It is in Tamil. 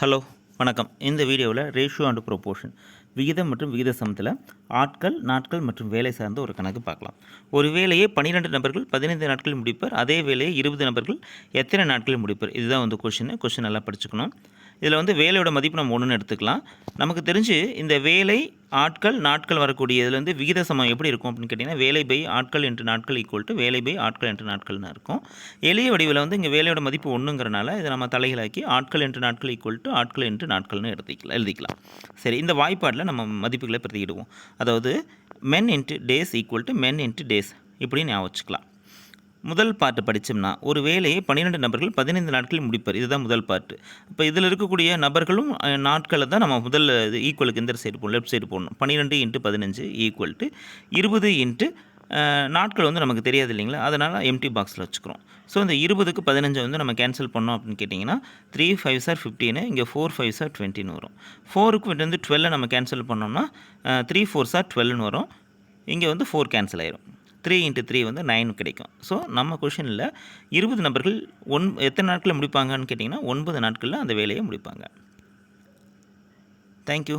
ஹலோ வணக்கம். இந்த வீடியோவில் ரேஷியோ அண்ட் ப்ரொப்போர்ஷன் விகிதம் மற்றும் விகித சமத்தில் ஆட்கள் நாட்கள் மற்றும் வேலை சார்ந்த ஒரு கணக்கு பார்க்கலாம். ஒரு வேலையை பன்னிரெண்டு நபர்கள் பதினைந்து நாட்களில் முடிப்பர் அதே வேலையை இருபது நபர்கள் எத்தனை நாட்களில் முடிப்பர்? இதுதான் வந்து கொஷின் கொஷின் நல்லா படிச்சுக்கணும். இதில் வந்து வேலையோட மதிப்பு நம்ம ஒன்றுன்னு எடுத்துக்கலாம். நமக்கு தெரிஞ்சு இந்த வேலை ஆட்கள் நாட்கள் வரக்கூடிய இதில் வந்து விகித சமம் எப்படி இருக்கும் அப்படின்னு கேட்டிங்கன்னா வேலை பை ஆட்கள் என்று நாட்கள் ஈக்குவல் டு வேலை பை ஆட்கள் என்று நாட்கள்னு இருக்கும். எளிய வடிவில் வந்து இங்கே வேலையோட மதிப்பு ஒன்றுங்கிறனால இதை நம்ம தலைகளாக்கி ஆட்கள் என்று நாட்கள் ஈக்குவல் டு ஆட்கள் என்று நாட்கள்னு எடுத்துக்கலாம் எழுதிக்கலாம். சரி இந்த வாய்ப்பாட்டில் நம்ம மதிப்புகளை பிரதியிடுவோம். அதாவது men into days equal to men into days இப்படி ஞாபகம் வச்சுக்கலாம். முதல் பாட்டு படித்தோம்னா ஒரு வேலையை பன்னிரெண்டு நபர்கள் பதினைந்து நாட்களில் முடிப்பார். இதுதான் முதல் பாட்டு. இப்போ இதில் இருக்கக்கூடிய நபர்களும் நாட்களை தான் நம்ம முதல் இது ஈக்குவலுக்கு இந்த சைடு போகணும் லெஃப்ட் சைடு போடணும். பன்னிரெண்டு இன்ட்டு பதினஞ்சு ஈக்குவல் டு இருபது இன்ட்டு நாட்கள் வந்து நமக்கு தெரியாது இல்லைங்களா? அதனால் எம்டி பாக்ஸில் வச்சுக்கிறோம். ஸோ இந்த இருபதுக்கு பதினஞ்சை வந்து நம்ம கேன்சல் பண்ணோம் அப்படின்னு கேட்டிங்கன்னா த்ரீ ஃபைவ் சார் ஃபிஃப்டின்னு இங்கே ஃபோர் ஃபைவ் சார் டுவெண்ட்டின்னு வரும். ஃபோருக்கு வந்து டுவெல்லை நம்ம கேன்சல் பண்ணோம்னா த்ரீ ஃபோர் சார் டுவெல்னு வரும். இங்கே வந்து ஃபோர் கேன்சல் ஆயிரும். த்ரீ இன்ட்டு த்ரீ வந்து நைன் கிடைக்கும். ஸோ நம்ம கொஷினில் இருபது நபர்கள் ஒன் எத்தனை நாட்களில் முடிப்பாங்கன்னு கேட்டிங்கன்னா ஒன்பது நாட்களில் அந்த வேலையை முடிப்பாங்க. தேங்க்யூ